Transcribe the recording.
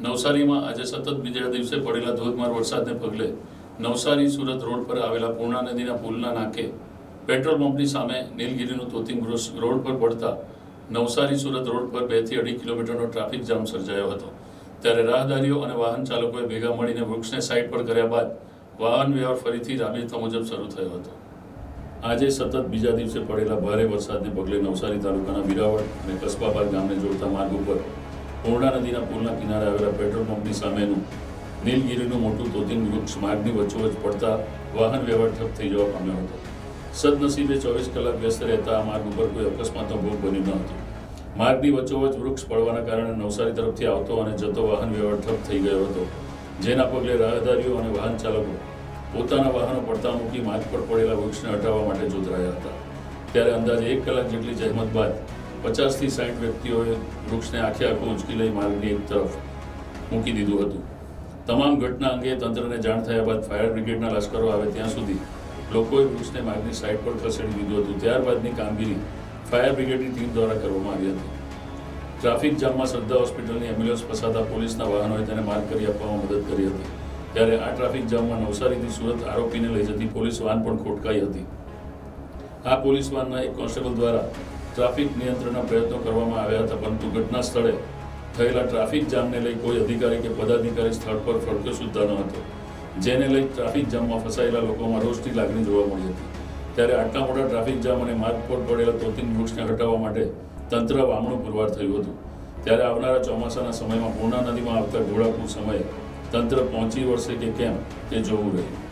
નવસારીમાં આજે સતત બીજા દિવસે પડેલા ધોધમાર વરસાદને પગલે નવસારી સુરત રોડ પર આવેલા પૂર્ણા નદીના પુલના નાકે પેટ્રોલ પંપની સામે નીલગિરીનું તોતિંગ રોડ પર પડતા નવસારી સુરત રોડ પર બેથી અઢી કિલોમીટરનો ટ્રાફિક જામ સર્જાયો હતો. ત્યારે રાહદારીઓ અને વાહન ચાલકોએ ભેગા મળીને વૃક્ષને સાઈડ પર કર્યા બાદ વાહન વ્યવહાર ફરીથી રાબેતા મુજબ શરૂ થયો હતો. આજે સતત બીજા દિવસે પડેલા ભારે વરસાદને પગલે નવસારી તાલુકાના બિરાવળ અને કસ્બાબાદ ગામને જોડતા માર્ગ ઉપર પૂર્ણા નદીના પુલના કિનારે આવેલા પેટ્રોલ પંપની સામેનું નીલગિરીનું મોટું તોતિંગ વૃક્ષ માર્ગની વચ્ચોવચ પડતા વાહન વ્યવહાર ઠપ થઈ જવા પામ્યો હતો. સદનસીબે ચોવીસ કલાક વ્યસ્ત રહેતા આ માર્ગ ઉપર કોઈ અકસ્માતનો ભોગ બન્યો ન હતો. માર્ગની વચ્ચોવચ વૃક્ષ પડવાના કારણે નવસારી તરફથી આવતો અને જતો વાહન વ્યવહાર ઠપ થઈ ગયો હતો, જેના પગલે રાહદારીઓ અને વાહન ચાલકો પોતાના વાહનો પડતા મૂકી માર્ગ પર પડેલા વૃક્ષને હટાવવા માટે જોતરાયા હતા. ત્યારે અંદાજે એક કલાક જેટલી જહેમત બાદ પચાસથી સાઠ વ્યક્તિઓએ વૃક્ષને આખે આખું ઉંચકી લઈ માર્ગની એક તરફ મૂકી દીધું હતું. તમામ ઘટના અંગે તંત્રને જાણ થયા બાદ ફાયર બ્રિગેડના લશ્કરો આવે ત્યાં સુધી લોકોએ વૃક્ષને માર્ગની સાઈડ પર ખસેડી દીધું હતું. ત્યારબાદની કામગીરી ફાયર બ્રિગેડની ટીમ દ્વારા કરવામાં આવી હતી. ટ્રાફિક જામમાં શ્રદ્ધા હોસ્પિટલની એમ્બ્યુલન્સ ફસાતા પોલીસના વાહનોએ તેને માર્ગ કરી આપવામાં મદદ કરી હતી. ત્યારે આ ટ્રાફિક જામમાં નવસારીથી સુરત આરોપીને લઈ જતી પોલીસ વાન પણ ખોટકાઈ હતી. આ પોલીસ વાનના એક કોન્સ્ટેબલ દ્વારા ટ્રાફિક નિયંત્રણના પ્રયત્નો કરવામાં આવ્યા હતા, પરંતુ ઘટના સ્થળે થયેલા ટ્રાફિક જામને લઈ કોઈ અધિકારી કે પદાધિકારી સ્થળ પર ફરક્યો સુદ્ધા ન હતો, જેને લઈ ટ્રાફિક જામમાં ફસાયેલા લોકોમાં રોષની લાગણી જોવા મળી હતી. ત્યારે આટલા મોટા ટ્રાફિક જામ અને માર્ગ પર પડેલા તોતિંગ વૃક્ષને હટાવવા માટે તંત્ર વામણું પુરવાર થયું હતું. ત્યારે આવનારા ચોમાસાના સમયમાં પૂર્ણા નદીમાં આવતા ઘોડાપુર સમયે તંત્ર પહોંચી વળશે કે કેમ, તે જોવું રહ્યું.